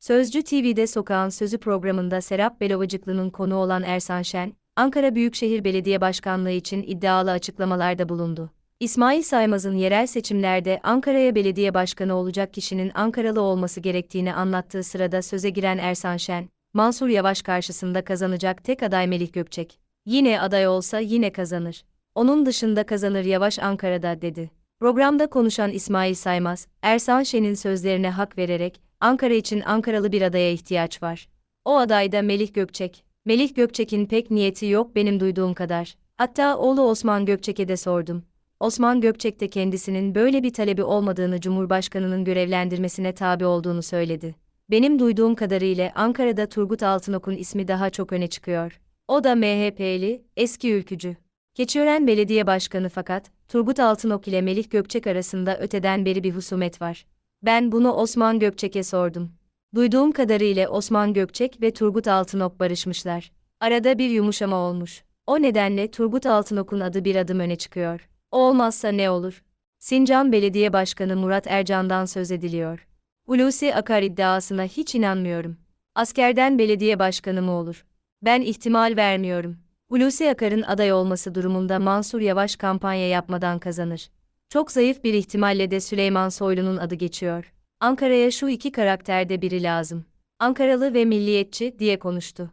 Sözcü TV'de Sokağın Sözü programında Serap Belovacıklı'nın konu olan Ersan Şen, Ankara Büyükşehir Belediye Başkanlığı için iddialı açıklamalarda bulundu. İsmail Saymaz'ın yerel seçimlerde Ankara'ya belediye başkanı olacak kişinin Ankaralı olması gerektiğini anlattığı sırada söze giren Ersan Şen, Mansur Yavaş karşısında kazanacak tek aday Melih Gökçek. Yine aday olsa yine kazanır. Onun dışında kazanır Yavaş Ankara'da dedi. Programda konuşan İsmail Saymaz, Ersan Şen'in sözlerine hak vererek, Ankara için Ankaralı bir adaya ihtiyaç var. O aday da Melih Gökçek. Melih Gökçek'in pek niyeti yok benim duyduğum kadar. Hatta oğlu Osman Gökçek'e de sordum. Osman Gökçek de kendisinin böyle bir talebi olmadığını Cumhurbaşkanı'nın görevlendirmesine tabi olduğunu söyledi. Benim duyduğum kadarıyla Ankara'da Turgut Altınok'un ismi daha çok öne çıkıyor. O da MHP'li, eski ülkücü. Keçiören Belediye Başkanı fakat, Turgut Altınok ile Melih Gökçek arasında öteden beri bir husumet var. Ben bunu Osman Gökçek'e sordum. Duyduğum kadarıyla Osman Gökçek ve Turgut Altınok barışmışlar. Arada bir yumuşama olmuş. O nedenle Turgut Altınok'un adı bir adım öne çıkıyor. Olmazsa ne olur? Sincan Belediye Başkanı Murat Ercan'dan söz ediliyor. Hulusi Akar iddiasına hiç inanmıyorum. Askerden belediye başkanı mı olur? Ben ihtimal vermiyorum. Hulusi Akar'ın aday olması durumunda Mansur Yavaş kampanya yapmadan kazanır. Çok zayıf bir ihtimalle de Süleyman Soylu'nun adı geçiyor. Ankara'ya şu iki karakterde biri lazım. Ankaralı ve milliyetçi diye konuştu.